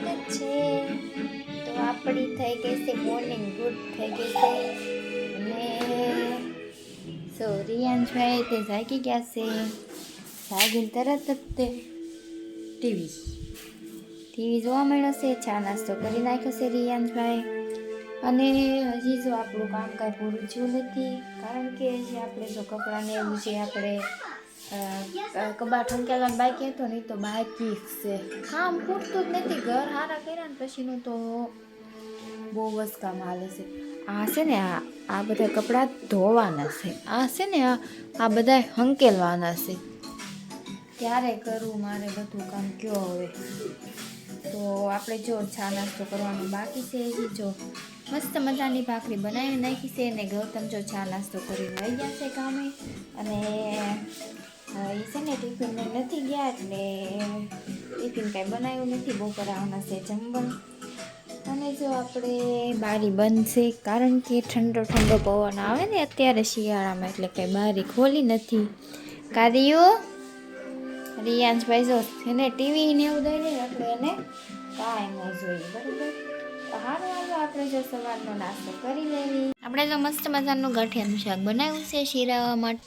સ્વાગત છે. તો આપણી થઈ ગઈ છે મોર્નિંગ ગુડ થઈ ગઈ છે. અને સો રિયાંશભાઈ તે જાગી ગયા છે. જાગીને તરત જ તે ટીવી ટીવી જોવા મળ્યો છે. ચા નાસ્તો કરી નાખ્યો છે રિયાંશભાઈ અને હજી જો આપણું કામ કાંઈ પૂરું થયું નથી, કારણ કે હજી આપણે જો કપડાને એવું છે આપણે કબાટ હંકેલાને બાકી હતો નહીં તો બાકી જ છે. કામ પૂરતું જ નથી, ઘર હારા કર્યા ને પછીનું તો બહુ જ કામ હાલે છે. આ છે ને, આ આ બધા કપડાં ધોવાના છે. આ છે ને, આ આ બધા હંકેલવાના છે. ક્યારે કરવું મારે બધું કામ કયો હવે? તો આપણે જો ચા નાસ્તો કરવાનો બાકી છે એ જો. મસ્ત મજાની ભાખરી બનાવી નાખી છે અને ગૌતમ જો ચા નાસ્તો કરીને આવી ગયા છે કામે. અને એ છે ને ટિફિન નથી ગયા એટલે ટિફિન કાંઈ બનાવ્યું નથી બપોર આવના છે જમવાનું. અને જો આપણે બારી બંધ છે, કારણ કે ઠંડો ઠંડો પવન આવે ને અત્યારે શિયાળામાં, એટલે કંઈ બારી ખોલી નથી. કાદીઓ રિયાંશભાઈ જો એને ટીવી ને એવું દઈ દે એટલે એને કાંઈ ન જોઈએ, બરાબર? હારું હાલો આપણે જો સવારનો નાસ્તો કરી લેવી આપણે તો મસ્ત મજાનું ગાંઠિયાનું શાક બનાવ્યું છે, શિરાવા માટે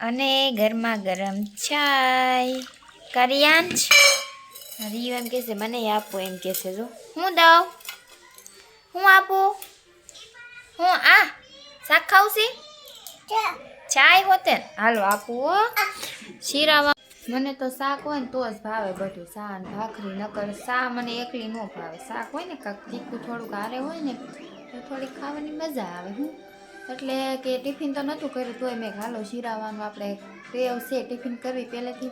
અને ગરમા ગરમ ચાય. કરિયાંશ રિયો એમ કહેશે મને આપો એમ કહેશે જો. હું દઉં. હું આપું? હું આ શાક ખાવશી ચાય હોતે. ને? હાલો આપું હો. શીરાવા. મને તો શાક હોય ને તો જ ભાવે બધું. શા ને ભાખરી નકર શા મને એકલી ન ભાવે. શાક હોય ને કાંક તીખું થોડુંક હારે હોય ને તો થોડીક ખાવાની મજા આવે હું. એટલે કે ટિફિન તો નહોતું કર્યું, તોય મેં હાલો શીરાવાનું આપણે ટેવ છે ટિફિન કરવી પહેલેથી.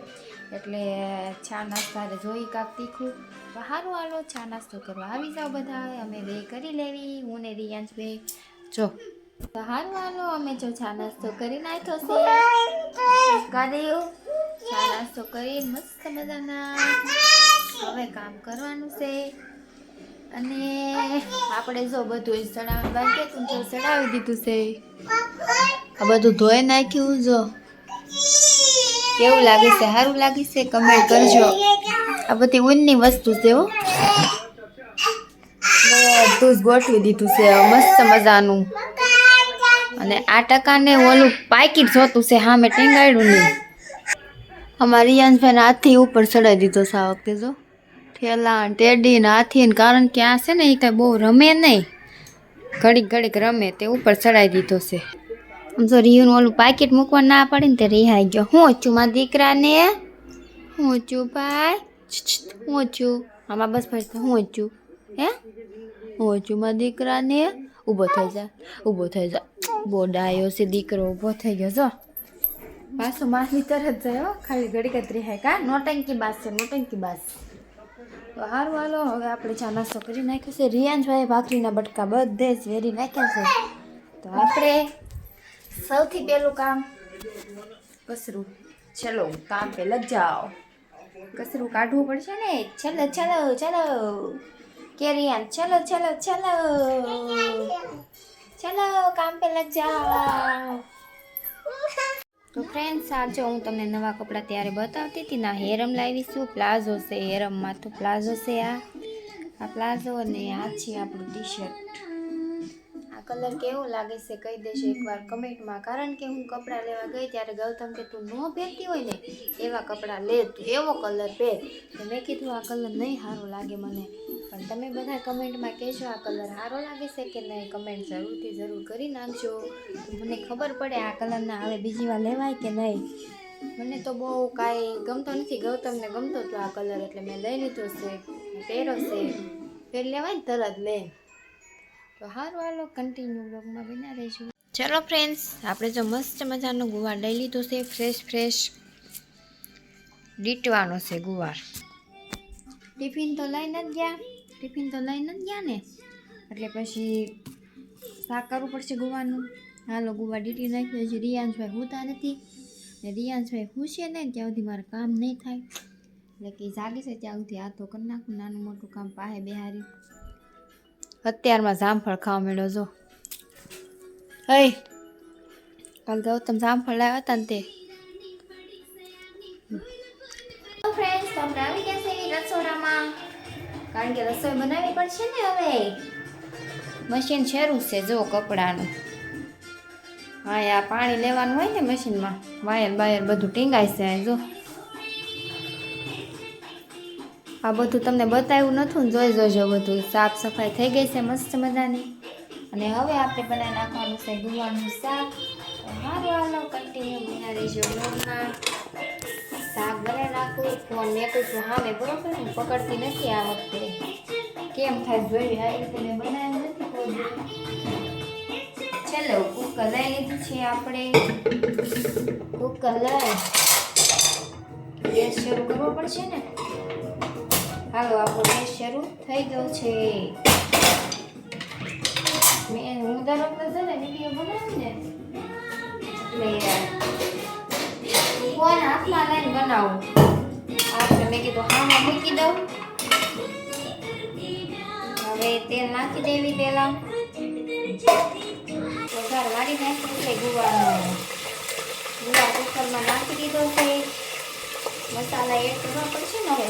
એટલે ચા નાસ્તા જોઈ કાંક તીખું. તો સારું હાલો, ચા નાસ્તો કરવા આવી જાઓ બધા. અમે બે કરી લેવી, હું ને રિયાંશ બે. જો. તો હારું હાલો, અમે જો ચા નાસ્તો કરી નાખ્યો છે. કર્યું ચા નાસ્તો કરી મસ્ત મજાના. હવે કામ કરવાનું છે. અને આપણે જો બધું ચડાવવાનું બાકી હતું તો ચડાવી દીધું છે. આ બધું ધોઈ નાખ્યું જો. કેવું લાગે છે? સારું લાગે છે? કમેન્ટ કરજો. આ બધી ઊનની વસ્તુ છે હો. બધું જ ગોઠવી દીધું છે. મસ્ત મજાનું. અને આ ટકાને ઓલું પાકીટ જોતું છે હા મેં ટીંગાડ્યું નહીં અમારી રિયાંશભાઈને હાથી ઉપર ચડાવી દીધો છે આ વખતે જો. ને ટેડી ને હાથી ને કારણ કે આ છે ને એ કાંઈ બહુ રમે નહીં. ઘડીક ઘડીક રમે તે ઉપર ચડાવી દીધો છે. આમ તો રિયુનું ઓલું પાકીટ મૂકવા ના પડે ને તે રિહાઈ ગયો. હું છું મારા દીકરાને? હું છું ભાઈ. હું છું. આમાં બસ ફરી હું છું. હે? હું છું મારા દીકરાને. ઊભો થઈ જા, ઊભો થઈ જા. બહુ ડાયો છે, દીકરો ઊભો થઈ ગયો. જો. પાછો માસની તરત જાય ખાલી ઘડી કતરી હે કા? નોટંકી બાસ છે, નોટંકી બાસ. તો સારું હવે આપણે ચા નાસ્તો કરી નાખ્યો છે. રિયાંશભાઈ ભાખરીના બટકા બધે જ વેરી નાખ્યા છે. તો આપણે સૌથી પહેલું કામ કસરું. ચલો, કામ પે જાઓ. કસરું કાઢવું પડશે ને? ચલો ચલો ચલો. કે રિયાન, ચલો ચલો ચલો. ચલો, કામ પે લગ જાઓ. તો ફ્રેન્ડ્સ આજે હું તમને નવા કપડાં ત્યારે બતાવતી હતી ના હેરમ લાવીશું પ્લાઝો છે. હેરમમાં તો પ્લાઝો છે આ. આ પ્લાઝો અને આ છે આપણું ટી શર્ટ આ કલર કેવો લાગે છે કહી દેજો એકવાર કમેન્ટમાં કારણ કે હું કપડાં લેવા ગઈ ત્યારે ગૌતમ કે તું ન પહેરતી હોય ને, એવા કપડાં લે તું. એવો કલર પહેર. મેં કીધું આ કલર નહીં સારો લાગે મને. પણ તમે બધા કમેન્ટમાં કહેજો આ કલર સારો લાગે છે કે નહીં. કમેન્ટ જરૂરથી જરૂર કરી નાખજો. મને ખબર પડે આ કલરના હવે બીજી વાર લેવાય કે નહીં. મને તો બહુ કાંઈ ગમતો નથી. ગૌતમને ગમતો હતો આ કલર એટલે મેં લઈ લીધો છે. પહેરો છે. ફેર લેવાય ને તરત લે. તો સારું હાલો કન્ટિન્યુ બ્લોગમાં બના રહીશું ચલો ફ્રેન્ડ્સ આપણે જો મસ્ત મજાનો ગુવાર લઈ લીધો છે. ફ્રેશ ફ્રેશ દીટવાનો છે ગુવાર. ટિફિન તો લઈને જ ગયા. ટિફિન તો લઈને જ ગયા ને. એટલે પછી શાક કરવું પડશે ગુવાનું. હાલો ગુવા ડીટી નાખ્યું હજી રિયાંશભાઈ હોતા નથી. ને રિયાંશભાઈ છે ને ત્યાં સુધી મારું કામ નહીં થાય. એટલે કે જાગે છે ત્યાં સુધી આ તો કરી નાખું. નાનું મોટું કામ પાહે બેહારી. અત્યારમાં જામફળ ખાવા મળ્યો જો. હઈ, કાલ ગૌતમ જામફળ લાવ્યા હતા ને તે. ફ્રેન્ડ્સ તમને આવી ગયા કારણ કે રસોઈ બનાવવી પડશે ને હવે. મશીન શરૂ છે, જો કપડાનું. હા, આ પાણી લેવાનું હોય ને મશીનમાં વાયર બાયર બધું ટીંગાય છે, જો. આ બધું તમને બતાવ્યું નતું જોઈ જોજો બધું. સાફ સફાઈ થઈ ગઈ છે, મસ્ત મજાની. અને હવે આપણે બનાવી નાખવાનું છે ગુવાનું શાક. સારું હાલો કન્ટિન્યુ બના રહેજો બનાવી નાખું ફોન મેકું છું હા મેં બરોબર હું પકડતી નથી આ વખતે. કેમ થાય જોઈ આ રીતે મેં બનાવ્યું નથી કોઈ. ચલો કુકર લઈ લીધું છે આપણે. કુકર લઈ ગેસ શરૂ કરવો પડશે ને? હાલો, આપણો ગેસ શરૂ થઈ ગયો છે. મેં હું દર વખતે ને વીડિયો બનાવું ને ફોન હાથમાં લઈને બનાવું? મેં કીધું હામાં મૂકી દઉં. હવે તેલ નાખી દેવી પહેલાં. વઘાર વાળી નાખ્યું છે ગુવાર ગુવા કુકરમાં નાખી દીધો છે. મસાલા એડ કરવા પડશે ને હવે?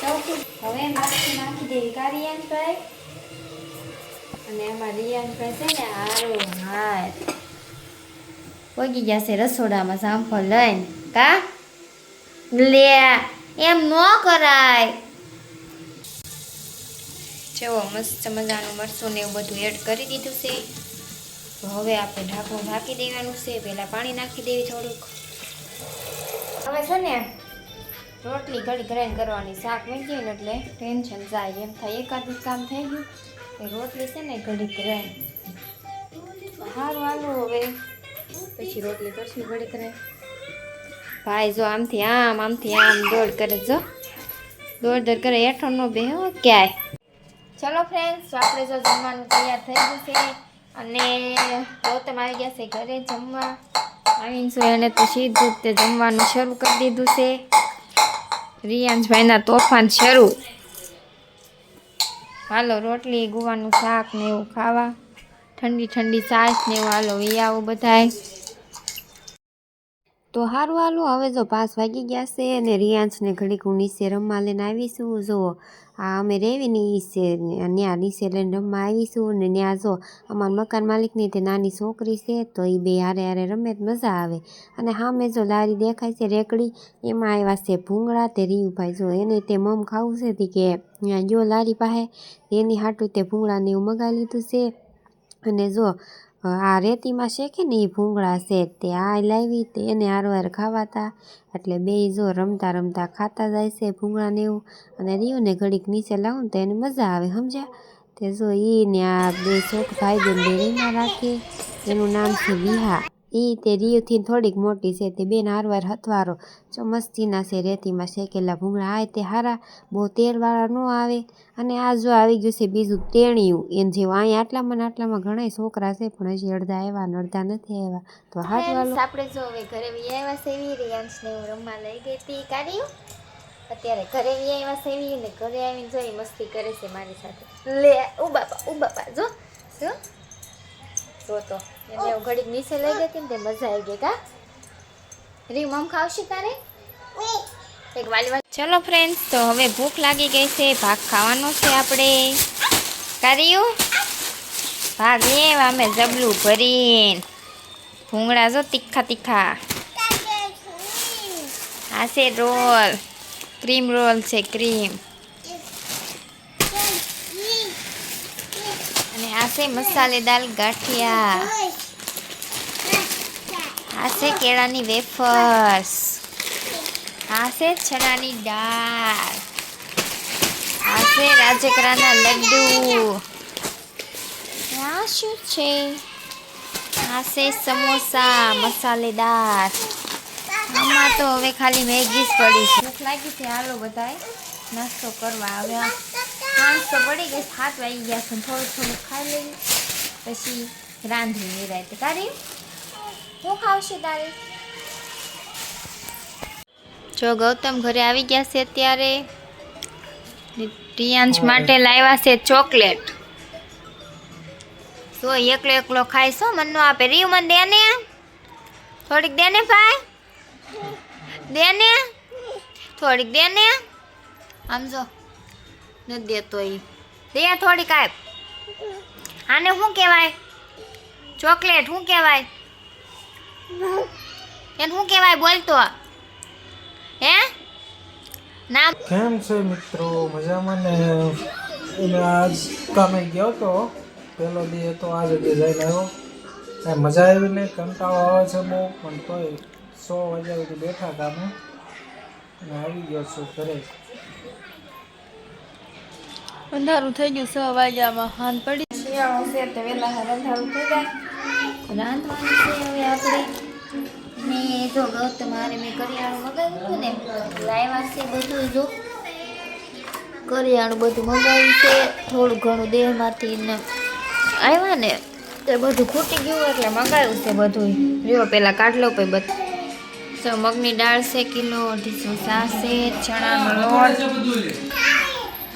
સૌથી હવે નાખી નાખી દેવી. કારિયાનભાઈ અને એમાં રિયાન ફ્રાય છે ને હારું હાર પગી ગયા છે રસોડામાં સાંભળ લઈને. કા? લે એમ ન કરાય. જેવો મસ્ત મજાનું મરચું ને એવું બધું એડ કરી દીધું છે. તો હવે આપણે ઢાંકણું ઢાંકી દેવાનું છે. પહેલાં પાણી નાખી દેવી થોડુંક. હવે છે ને રોટલી ઘડી ગ્રાઇન્ડ કરવાની શાક મૂકી ને એટલે ટેન્શન જાય. એમ થાય એકાદું કામ થઈ ગયું. એ રોટલી છે ને ઘડી ગ્રાઇન્ડ સારું હાલું હવે. પછી રોટલી કરશું ઘડી ગ્રાઇન્ડ ભાઈ, જો આમથી આમ આમથી આમ દોડ કરે, જો. દોડ દોડ કરે હેઠો નો બે ક્યાંય. ચલો ફ્રેન્ડ્સ આપણે જો જમવાનું તૈયાર થઈ ગયું છે, અને ગૌતમ આવી ગયા છે ઘરે જમવા. આવીને શું એને તો સીધું તે જમવાનું શરૂ કરી દીધું છે. રિયાંશભાઈના તોફાન શરૂ. હાલો, રોટલી, ગુવાનું શાક ને એવું ખાવા. ઠંડી ઠંડી છાશ ને એવું, હાલો વિયાવું બધાય. તો હારું, હાલો. હવે જો પાંચ વાગી ગયા છે અને રિયાંશને ઘડીક હું નીચે રમવા લઈને આવીશું જો, આ અમે રેવી ને છે ત્યાં નીચે લઈને રમવા આવીશું અને ત્યાં જો અમારા મકાન માલિકની તે નાની છોકરી છે તો એ બે હારે હારે રમે જ મજા આવે. અને સામે જો લારી દેખાય છે રેકડી, એમાં આવ્યા છે ભૂંગળા. તે રીયુભાઈ જો એને તે મમ ખાવું છે તી કે જો લારી પાસે, એની હાટું તે ભૂંગળાને એવું મગાવી લીધું છે. અને જો આ રેતીમાં શેકે ને એ ભૂંગળા છે તે આ લાવી તે એને હારવાર ખાવાતા. એટલે બે જો રમતા રમતા ખાતા જાય છે ભૂંગળાને એવું. અને રીયુને ઘડીક નીચે લાવું તો એને મજા આવે, સમજ્યા? તે જો એને આ બે છોક ભાઈ બેન બે રીમાં રાખે. એનું નામ છે વિહા. ઈ તે રીયુથી થોડીક મોટી છે. તે બેન હારવાર હથવારો જો મસ્તીના છે. રેતીમાં શેકેલા ભૂંગળા. આવે તે હારા બહુ તેલવાળા ન આવે. અને આ જો આવી ગયું છે બીજું તેણિયું. એમ જેવું. અહીંયા આટલામાં ને આટલામાં ઘણા છોકરા છે પણ હજી અડધા આવ્યા ને અડધા નથી આવ્યા. તો હાથ વાલો આપણે જો હવે ઘરે આવ્યા છે એવી રિયાન્સને હું રમવા લઈ ગઈ હતી કાઢ્યું અત્યારે ઘરે આવ્યા છે એવી ને ઘરે આવીને જોઈ મસ્તી કરે છે મારી સાથે. લે ઓ બાપા જો જો તો એટલે હું ઘડીક નીચે લઈ ગઈ હતી ને તે મજા આવી ગઈ કા? રી મમ ખાવશે તારે? એક વાલી વાલી ચલો ફ્રેન્ડ્સ તો હવે ભૂખ લાગી ગઈ છે, ભાગ ખાવાનો છે આપણે. કર્યું? ભાગ લેવા અમે જબલું ભરીને. ભૂંગળા જો તીખા તીખા. આ છે રોલ. ક્રીમ રોલ છે, ક્રીમ. આ છે મસાલેદાર ગાંઠિયા. છે કેળાની વેફર્સ. છે ચણાની દાળ. આ છે રાજકરાના લડ્ડુ. આ શું છે? આ સમોસા મસાલેદાર. આમાં તો હવે ખાલી મેગી જ પડી છે. લાગી છે. હાલો બધાએ નાસ્તો કરવા હવે સાંજ પડી ગઈ હાથ વાગી ગયા છે થોડું થોડું ખાઈ લઈ. પછી રાંધી નિરાય તારી? હું ખાવશે તારે? જો ગૌતમ ઘરે આવી ગયા છે અત્યારે રિયાંશ માટે લાવ્યા છે ચોકલેટ. તો એકલો એકલો ખાઈશો મન નો આપે. રહ્યું મન દે ને. થોડીક દે ને ભાઈ. દે ને. થોડીક દે ને. આમ જો. નથી દેતો એ દે થોડી કાંઈ આને શું કહેવાય? ચોકલેટ શું કહેવાય? એને શું કહેવાય બોલતો? હે? ના. કેમ છે મિત્રો? મજામાં ને? એને આજ કામે ગયો તો. પેલો દી તો આજે જઈને આવ્યો. એ મજા આવી નહીં કંટાળો આવે છે બહુ, પણ તોય સો વાગ્યા સુધી બેઠા કામે. અને આવી ગયો છું ઘરે. અંધારું થઈ ગયું છ વાગ્યામાં હાન પડી. શિયાળો છે તો વહેલા હાર અંધારું થઈ જાય. રાંધવાનું છે હવે આપણે. ને જો ગત મારે મેં કરિયાણું મગાવ્યું ને લાવ્યા છે બધું જો. કરિયાણું બધું મગાવ્યું છે થોડું ઘણું દેહમાંથી આવ્યા ને તે બધું ખૂટી ગયું એટલે મગાવ્યું છે બધું રહ્યો પહેલાં કાઢલો પછી બધું. મગની દાળ છે કિલો અઢીસો સાસ છે ચણાનો લોટ.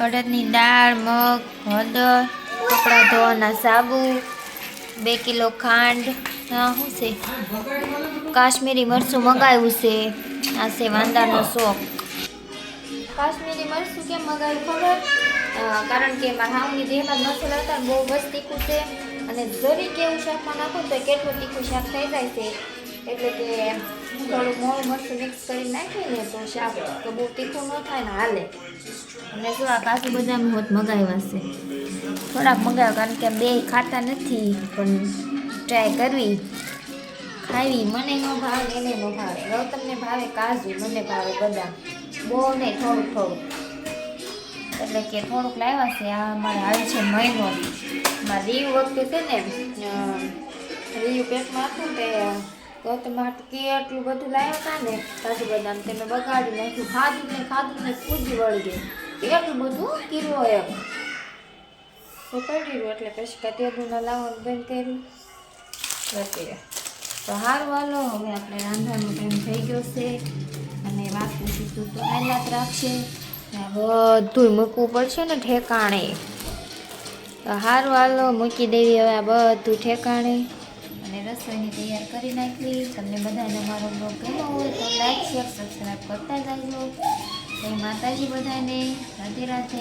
અડદની દાળ, મગ, હળદર, કપડાં ધોવાના સાબુ, બે કિલો ખાંડ શું છે? કાશ્મીરી મરચું મગાવ્યું છે. આ છે વાંદાનો શોખ કાશ્મીરી મરચું કેમ મગાવ્યું ખબર? કારણ કે મારા હાઉની દેહમાં મસાલા હતા બહુ બસ તીખું છે. અને જરી કેવું શાકમાં નાખું તો કેટલું તીખું શાક થઈ જાય છે. એટલે કે થોડું મોળું મરચું મિક્સ કરી નાખીને તો શાક તો બહુ તીખું ન થાય ને હાલે. અને જો આ કાજુ બદામ હોત મગાવ્યા છે. થોડાક મગાવ્યા કારણ કે બે ખાતા નથી, પણ ટ્રાય કરવી. ખાવી મને ન ભાવે, એને ન ભાવે. ગૌતમને ભાવે કાજુ, મને ભાવે બદામ. બહુ નહીં થોડુંક થોડુંક એટલે કે થોડુંક લાવ્યા છે, આ અમારે આવે છે મહિનો. મારા દીવ વખતે છે ને રીવ પેટમાં હતું તે ગૌતમ કે એટલું બધું લાવ્યા હતા ને, કાજુ બદામ. તે મેં બગાડી નાખ્યું. ખાધું ને ખાધું ને પૂજી વળગે એટલું બધું કીરો એમ. તો રહ્યું એટલે પછી કટિયાનું લાવવાનું બંધ કર્યું. જતી તો સારું હાલો. હવે આપણે રાંધવાનો ટાઈમ થઈ ગયો છે. અને વાસણ સીધું તો આલાત રાખશે બધું મૂકવું પડશે ને ઠેકાણે. તો સારું હાલો. મૂકી દેવી હવે આ બધું ઠેકાણે. અને રસોઈની તૈયાર કરી નાખી તમને બધાને અમારો બ્લોગ ગમ્યો હોય તો લાઈક શેર સબસ્ક્રાઈબ કરતા જાજો. માતાજી બધાને રાધે રાધે.